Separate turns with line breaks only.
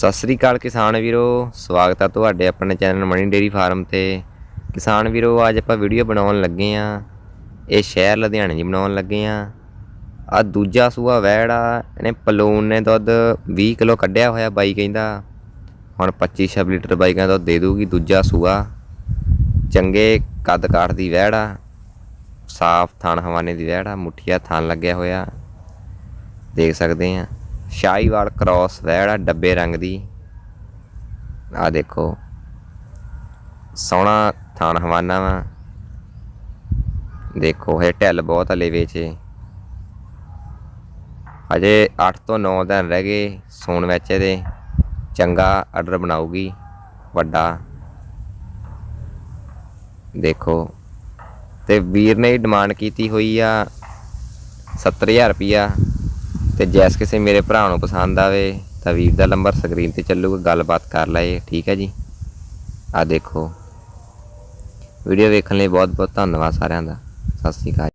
ਸਤਿ ਸ੍ਰੀ ਅਕਾਲ ਕਿਸਾਨ ਵੀਰੋ, ਸਵਾਗਤ ਆ ਤੁਹਾਡੇ ਆਪਣੇ ਚੈਨਲ ਮਣੀ ਡੇਰੀ ਫਾਰਮ ਤੇ। ਕਿਸਾਨ ਵੀਰੋ, ਅੱਜ ਆਪਾਂ ਵੀਡੀਓ ਬਣਾਉਣ ਲੱਗੇ ਆ। ਇਹ ਸ਼ਹਿਰ ਲੁਧਿਆਣੇ ਜੀ ਬਣਾਉਣ ਲੱਗੇ ਆ। ਆ ਦੂਜਾ ਸੂਆ ਵੈੜ ਆ, ਇਹਨੇ ਪਲੂਨ ਨੇ ਦੁੱਧ 20 ਕਿਲੋ ਕੱਢਿਆ ਹੋਇਆ ਬਾਈ ਕਹਿੰਦਾ। ਹੁਣ 25 26 ਲੀਟਰ ਬਾਈ ਕਹਿੰਦਾ ਦੁੱਧ ਦੇ ਦੂਗੀ ਦੂਜਾ ਸੂਆ। ਚੰਗੇ ਕੱਦ ਕਾਠ ਦੀ ਵੈੜ ਆ। ਸਾਫ਼ ਥਣ ਹਵਾਨੇ ਦੀ ਵੈੜ ਆ, ਮੁੱਠੀਆ ਥਣ ਲੱਗਿਆ ਹੋਇਆ। ਦੇਖ ਸਕਦੇ ਆ। ਸ਼ਾਹੀਵਾਲ ਕ੍ਰਾਸ ਵੈੜ ਆ ਡੱਬੇ ਰੰਗ ਦੀ। ਆ ਦੇਖੋ। ਸੋਹਣਾ ਥਾਨ ਹਵਾਨਾ ਵਾ। ਦੇਖੋ, ਇਹ ਢਿੱਲ ਬਹੁਤ ਹਲੇ ਵੇਚੇ ਅਜੇ 8 ਤੋਂ 9 ਦਿਨ ਰਹਿ ਗਏ ਸੌਣ ਵਿੱਚ ਇਹਦੇ ਚੰਗਾ ਆਰਡਰ ਬਣਾਉਗੀ ਵੱਡਾ। ਦੇਖੋ, ਤੇ ਵੀਰ ਨੇ ਡਿਮਾਂਡ ਕੀਤੀ ਹੋਈ ਆ 70000 ਰੁਪਿਆ ਤੇ ਜੈਸ ਕਿਸੇ ਮੇਰੇ ਭਰਾ ਨੂੰ ਪਸੰਦ ਆਵੇ ਤਾਂ ਵੀਰ ਦਾ ਨੰਬਰ ਸਕਰੀਨ ਤੇ ਚੱਲੂਗਾ, ਗੱਲਬਾਤ ਕਰ ਲਏ ਠੀਕ ਹੈ ਜੀ? ਆ ਦੇਖੋ। ਵੀਡੀਓ ਵੇਖਣ ਲਈ ਬਹੁਤ ਬਹੁਤ ਧੰਨਵਾਦ ਸਾਰਿਆਂ ਦਾ। ਸਤਿ ਸ਼੍ਰੀ ਅਕਾਲ।